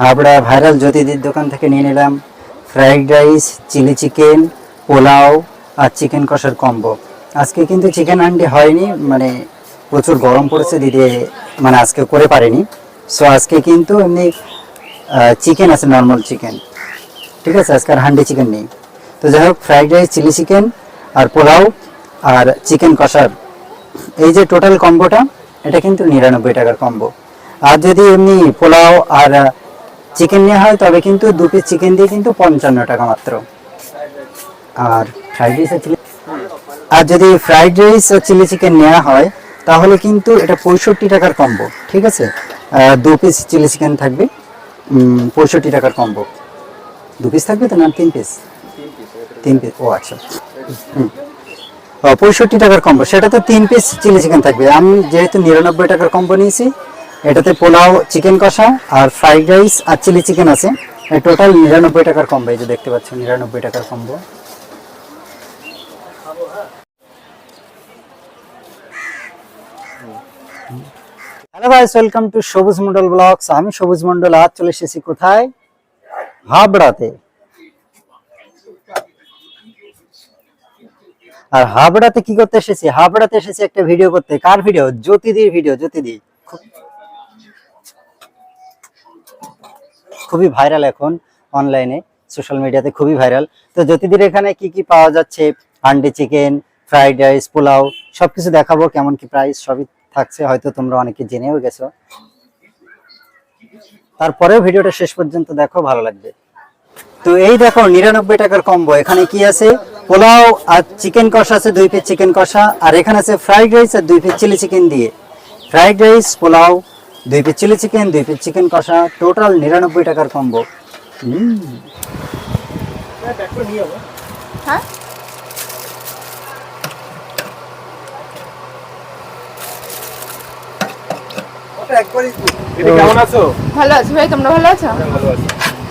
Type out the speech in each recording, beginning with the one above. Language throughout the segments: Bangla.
হাবড়া ভাইরাল জ্যোতিদির দোকান থেকে নিয়ে নিলাম fried rice chilli chicken pulao আর চিকেন কষার কম্বো আজকে কিন্তু চিকেন হান্ডি হয়নি মানে প্রচুর গরম পড়েছে, দিদি মানে আজকে করে পারেনি। সো আজকে কিন্তু এমনি চিকেন আছে নর্মাল চিকেন ঠিক আছে, আজকে আর হান্ডি চিকেন নেই। তো যাই হোক ফ্রাইড রাইস চিলি চিকেন আর পোলাও আর চিকেন কষার। এই যে টোটাল কম্বোটা এটা কিন্তু নিরানব্বই টাকার কম্বো আর যদি এমনি পোলাও আর চিকেন নেওয়া হয়, তবে কিন্তু দু পিস চিকেন দিয়ে কিন্তু পঞ্চান্ন টাকা মাত্র। আর ফ্রাইড রাইস আর চিলি আর যদি ফ্রাইড রাইস ও চিলি চিকেন নেওয়া হয়, তাহলে কিন্তু এটা পঁয়ষট্টি টাকার কম্বো ঠিক আছে? দু পিস চিলি চিকেন থাকবে পঁয়ষট্টি টাকার কম্বো দু পিস থাকবে তো না, তিন পিস তিন পিস ও আচ্ছা। পঁয়ষট্টি টাকার কম্বো সেটা তো তিন পিস চিলি চিকেন থাকবে। আমি যেহেতু নিরানব্বই টাকার কম্বো নিয়েছি এটাতে পোলাও চিকেন কষা আর ফ্রাইড রাইস আর চিলি চিকেন আছে। টোটাল নিরানব্বই টাকার কম্বো এই যে দেখতে পাচ্ছ নিরানব্বই টাকার combo hello vice welcome to Sabuj Mondal blogs আমি সবুজ মন্ডল, আজ চলে এসেছি কোথায়? হাবড়াতে। আর হাবড়াতে কি করতে এসেছি? হাবড়াতে এসেছি একটা ভিডিও করতে। কার ভিডিও জ্যোতিদির ভিডিও জ্যোতিদি। খুব- খুবই ভাইরাল এখন অনলাইনে সোশ্যাল মিডিয়াতে খুবই ভাইরাল তো জ্যোতিদির এখানে কি কি পাওয়া যাচ্ছে? Handi chicken fried rice pulao, সবকিছু দেখাবো কেমন কি প্রাইস সবই থাকছে, হয়তো তোমরা অনেকে জেনেও গেছো। তারপরেও ভিডিওটা শেষ পর্যন্ত দেখো, ভালো লাগবে। তো এই দেখো, নিরানব্বই টাকার কম্বো এখানে কি আছে? পোলাও আর চিকেন কষা আছে, দুই পিস চিকেন কষা। আর এখানে আছে ফ্রাইড রাইস আর দুই পিস চিলি চিকেন দিয়ে। ফ্রাইড রাইস পোলাও দুই পিস চিলি চিকেন দুই পিস চিকেন কষা টোটাল নিরানব্বই টাকার কম্বো হ্যাঁ? কেমন আছো? ভালো আছি ভাই তোমরা ভালো আছো? ভালো আছি।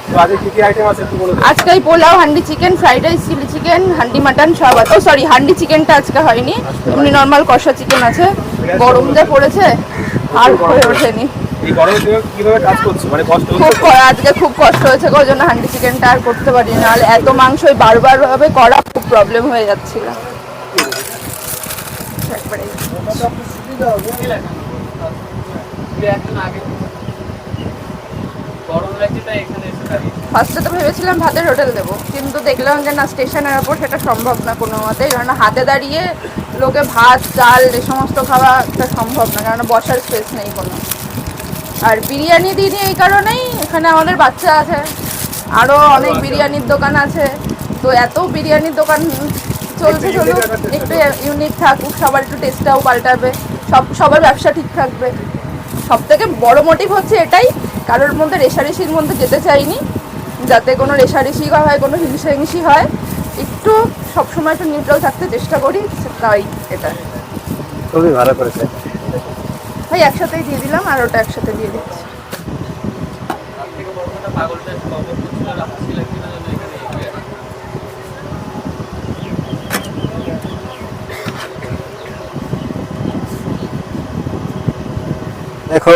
তো আজকে কি কি আইটেম আছে একটু বলে দাও আজকে এই pulao handi chicken fried rice chilli chicken handi mutton সব আছে। ও সরি হান্ডি চিকেনটা আজকে হয়নি। এমনি নর্মাল কষা চিকেন আছে। গরম যা পড়েছে। আর হয়ে ওঠেনি। এই গরমে কীভাবে কাজ করছ? মানে কষ্ট খুব আজকে খুব কষ্ট হয়েছে ওই জন্য হান্ডি চিকেনটা আর করতে পারি না। আর এত মাংসই বারবার ভাবে করা খুব প্রবলেম হয়ে যাচ্ছিল। ফার্স্টে তো ভেবেছিলাম ভাতের হোটেল দেবো কিন্তু দেখলাম যে না স্টেশনের ওপর সেটা সম্ভব না কোনো মতেই কারণ হাতে দাঁড়িয়ে লোকে ভাত চাল এ সমস্ত খাওয়া একটা সম্ভব না কারণ বসার স্পেস নেই কোনো। আর বিরিয়ানি দিই এই কারণেই এখানে আমাদের বাচ্চা আছে। আরও অনেক বিরিয়ানির দোকান আছে। তো এত বিরিয়ানির দোকান চলছে চলুক একটু ইউনিক থাকুক সবার একটু টেস্টটাও পাল্টাবে। সব সবার ব্যবসা ঠিক থাকবে। সব থেকে বড় মোটিভ হচ্ছে এটাই কারোর মধ্যে রেশারেশির মধ্যে যেতে চাইনি যাতে কোনো রেশারেশি হয় কোনো হিংসা হিংসি হয়। একটু সবসময় একটু নিউট্রাল থাকতে চেষ্টা করি তাই এটা। খুবই ভালো করেছে। ভাই একসাথেই দিয়ে দিলাম আর ওটা একসাথে দিয়ে দিচ্ছি। দেখো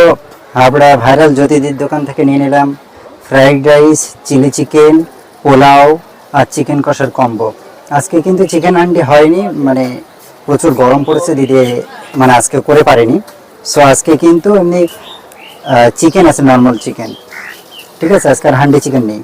হাবড়া ভাইরাল জ্যোতিদির দোকান থেকে নিয়ে নিলাম। Fried rice chilli chicken pulao আর চিকেন কষার কম্বো আজকে কিন্তু চিকেন আন্ডি হয়নি মানে প্রচুর গরম পড়েছে দিদি মানে আজকে করে পারেনি। সো আজকে কিন্তু এমনি চিকেন আছে নর্মাল চিকেন ঠিক আছে, আজকে আর হান্ডি চিকেন নেই।